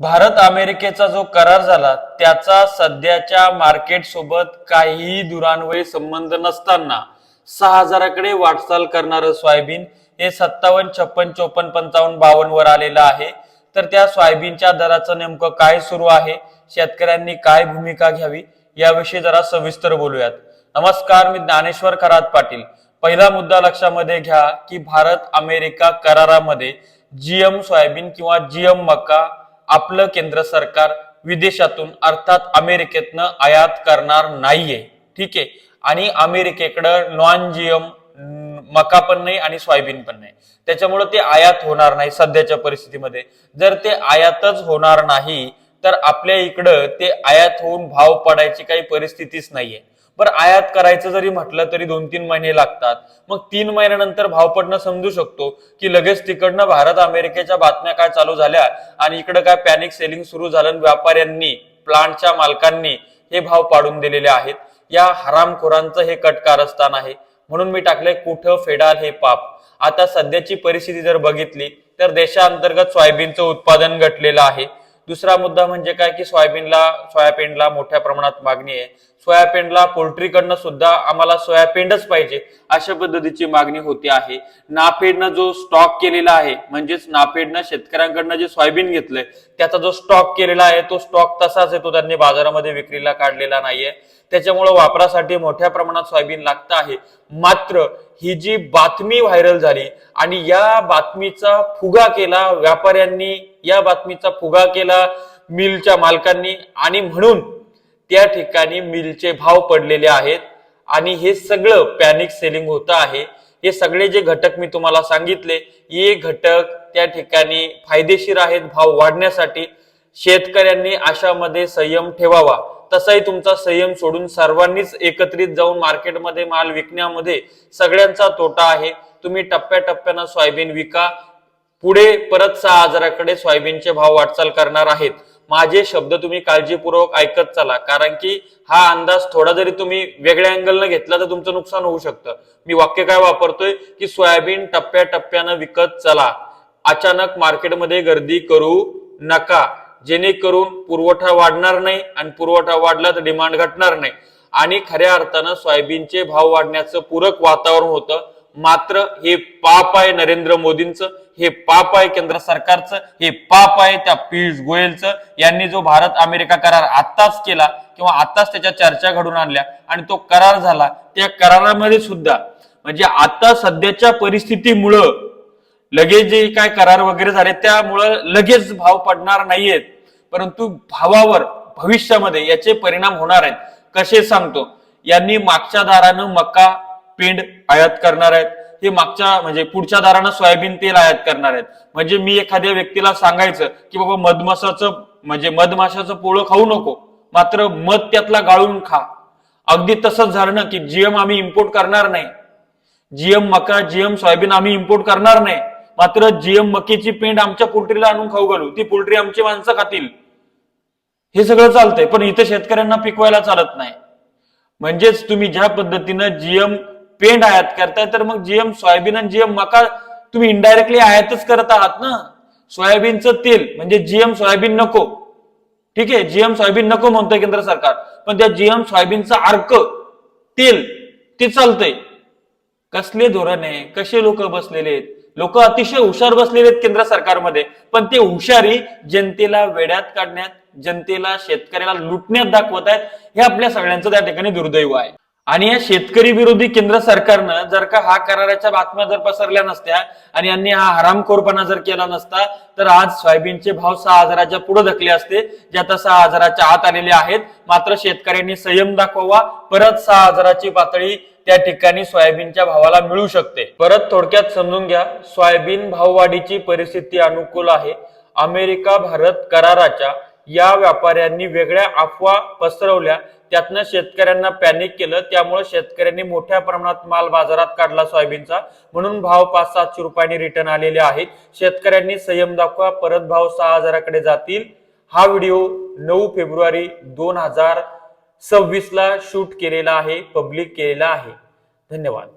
भारत अमेरिकेचा जो करार झाला त्याचा सध्याच्या मार्केट सोबत काहीही दुरान्वयी संबंध नसताना सहा हजाराकडे वाटचाल करणारं सोयाबीन हे सत्तावन्न छप्पन चोपन्न पंचावन्न बावन्न वर आलेलं आहे. तर त्या सोयाबीनच्या दराचं नेमकं काय सुरू आहे? शेतकऱ्यांनी काय भूमिका घ्यावी? याविषयी जरा सविस्तर बोलूयात. नमस्कार मी ज्ञानेश्वर खरात पाटील. पहिला मुद्दा लक्षामध्ये घ्या की भारत अमेरिका करारामध्ये जीएम सोयाबीन किंवा जीएम मका आपलं केंद्र सरकार विदेशातून अर्थात अमेरिकेतनं आयात करणार नाहीये. ठीक? आहे आणि अमेरिकेकडं नॉन जीएम मका पण नाही आणि सोयाबीन पण नाही. त्याच्यामुळे ते आयात होणार नाही सध्याच्या परिस्थितीमध्ये. जर ते आयातच होणार नाही तर आपल्या इकडं ते आयात होऊन भाव पडायची काही परिस्थितीच नाहीये. बरं आयात करायचं जरी म्हटलं तरी दोन तीन महिने लागतात. मग तीन महिन्यानंतर भाव पडणं समजू शकतो की लगेच तिकडनं भारत अमेरिकेच्या बातम्या काय चालू झाल्या आणि इकडं काय पॅनिक सेलिंग सुरू झालं व्यापाऱ्यांनी प्लांटच्या मालकांनी हे भाव पाडून दिलेले आहेत. या हरामखोरांचं हे कटकारस्थान आहे. म्हणून मी टाकलंय कुठं फेडाल हे पाप. आता सध्याची परिस्थिती जर बघितली तर देशांतर्गत सोयाबीनचं उत्पादन घटलेलं आहे. दुसरा मुद्दा म्हणजे काय की सोयाबीनला सोयाबीनला मोठ्या प्रमाणात मागणी आहे. सोयाबीनला पोल्ट्रीकडनं सुद्धा आम्हाला सोयाबीनच पाहिजे अशा पद्धतीची मागणी होती आहे. नाफेडनं जो स्टॉक केलेला आहे म्हणजेच नाफेडनं शेतकऱ्यांकडनं जे सोयाबीन घेतलंय त्याचा जो स्टॉक केलेला आहे तो स्टॉक तसाच आहे तो त्यांनी बाजारामध्ये विक्रीला काढलेला नाहीये. त्याच्यामुळे वापरासाठी मोठ्या प्रमाणात सोयाबीन लागतं आहे. मात्र ही जी बातमी व्हायरल झाली आणि या बातमीचा फुगा केला व्यापाऱ्यांनी या बातमीचा फुगा केला मिलच्या मालकांनी आणि म्हणून त्या ठिकाणी मिलचे भाव पडलेले आहेत आणि हे सगळं पॅनिक सेलिंग होत आहे. हे सगळे जे घटक मी तुम्हाला सांगितले हे घटक त्या ठिकाणी फायदेशीर आहेत भाव वाढण्यासाठी. शेतकऱ्यांनी अशामध्ये संयम ठेवावा. तसाही तुमचा संयम सोडून सर्वांनीच एकत्रित जाऊन मार्केटमध्ये माल विकण्यामध्ये सगळ्यांचा तोटा आहे. तुम्ही टप्प्याटप्प्यानं सोयाबीन विका. पुढे परत सहा हजाराकडे सोयाबीनचे भाव वाटचाल करणार आहेत. माझे शब्द तुम्ही काळजीपूर्वक ऐकत चला. कारण की हा अंदाज थोडा जरी तुम्ही वेगळ्या अँगलनं घेतला तर तुमचं नुकसान होऊ शकतं. मी वाक्य काय वापरतोय? की सोयाबीन टप्प्याटप्प्यानं विकत चला. अचानक मार्केटमध्ये गर्दी करू नका. जेणेकरून पुरवठा वाढणार नाही आणि पुरवठा वाढला तर डिमांड घटणार नाही. आणि खऱ्या अर्थानं सोयाबीनचे भाव वाढण्याचं पूरक वातावरण होतं. मात्र हे पाप आहे नरेंद्र मोदींचं हे पाप आहे केंद्र सरकारचं हे पाप आहे त्या पियुष गोयलचं. यांनी जो भारत अमेरिका करार आत्ताच केला किंवा आत्ताच त्याच्या चर्चा घडून आणल्या आणि तो करार झाला त्या करारामध्ये सुद्धा म्हणजे आता सध्याच्या परिस्थितीमुळं लगेच जे काय करार वगैरे झाले त्यामुळं लगेच भाव पडणार नाहीयेत. परंतु भावावर भविष्यामध्ये याचे परिणाम होणार आहेत. कसे सांगतो? यांनी मागच्या दारानं मका पेंड आयात करणार आहेत. हे मागच्या म्हणजे पुढच्या दारानं सोयाबीन तेल आयात करणार आहेत. म्हणजे मी एखाद्या व्यक्तीला सांगायचं की बाबा मधमाशाचं म्हणजे मधमाशाचं पोळं खाऊ नको. मात्र मध त्यातला गाळून खा. अगदी तसंच झालं ना की जीएम आम्ही इम्पोर्ट करणार नाही. जीएम मका जीएम सोयाबीन आम्ही इम्पोर्ट करणार नाही. मात्र जीएम मकीची पेंड आमच्या पोल्ट्रीला आणून खाऊ घालू. ती पोल्ट्री आमची माणसं खातील. हे सगळं चालतंय पण इथे शेतकऱ्यांना पिकवायला चालत नाही. म्हणजेच तुम्ही ज्या पद्धतीनं जीएम पेंड आयात करताय तर मग जीएम सोयाबीन आणि जीएम मका तुम्ही इनडायरेक्टली आयातच करत आहात ना? सोयाबीनचं तेल म्हणजे जीएम सोयाबीन नको. ठीक आहे जीएम सोयाबीन नको म्हणतोय केंद्र सरकार पण त्या जीएम सोयाबीनचं अर्क तेल ते चालतंय. कसले धोरण आहे? कसे लोक बसलेले आहेत? लोक अतिशय हुशार बसलेले आहेत केंद्र सरकारमध्ये पण ते हुशारी जनतेला वेड्यात काढण्यात जनतेला शेतकऱ्याला लुटण्यात दाखवत आहेत हे आपल्या सगळ्यांचं त्या ठिकाणी दुर्दैव आहे. आणि या शेतकरी विरोधी केंद्र सरकारनं जर का हा कराराच्या बातम्या जर पसरल्या नसत्या आणि यांनी हा हरामखोरपणा जर केला नसता तर आज सोयाबीनचे भाव सहा हजाराच्या पुढे धकले असते जे आता सहा हजाराच्या आत आलेले आहेत. मात्र शेतकऱ्यांनी संयम दाखवावा परत सहा हजाराची पातळी त्या ठिकाणी सोयाबीनच्या भावाला मिळू शकते. परत थोडक्यात समजून घ्या सोयाबीन भाववाढीची परिस्थिती अनुकूल आहे. अमेरिका भारत कराराच्या या व्यापाऱ्यांनी वेगळ्या अफवा पसरवल्या त्यातनं शेतकऱ्यांना पॅनिक केलं. त्यामुळे शेतकऱ्यांनी मोठ्या प्रमाणात माल बाजारात काढला सोयाबीनचा. म्हणून भाव पाच सातशे रुपयांनी रिटर्न आलेले आहेत. शेतकऱ्यांनी संयम दाखवा. परत भाव सहा हजाराकडे जातील. हा व्हिडिओ नऊ फेब्रुवारी दोन हजार सव्वीस ला शूट केलेला आहे. पब्लिक केलेला आहे. धन्यवाद.